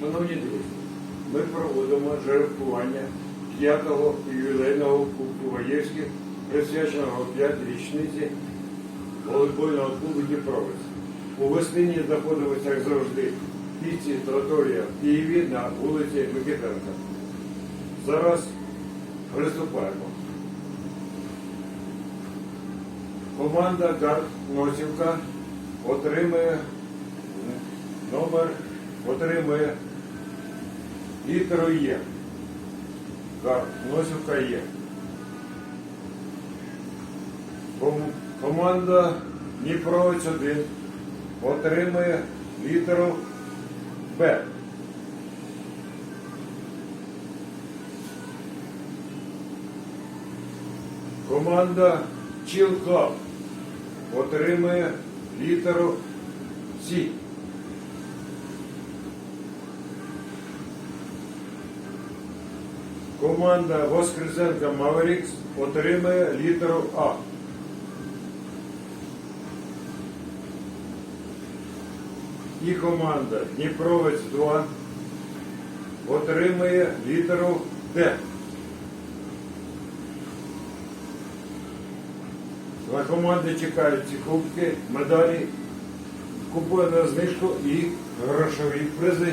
Шановні друзі, ми проводимо жеребкування п'ятого ювілейного Кубку Воєвських, присвяченого п'ятій річниці волейбольного клубу Дніпровець. У Веслині знаходимося, як завжди, піці троторія в Києві на вулиці Микитенка. Зараз приступаємо. Команда Гард Носівка отримує номер, отримує літеру Є. Носівка Є. Команда Дніпровець 1 отримує літеру Б. Команда Chill отримує літеру С. Команда Воскресенка Маверікс отримує літеру А. І команда Дніпровець 2 отримує літеру Д. На команди чекають ці кубки, медалі, купує знижку і грошові призи.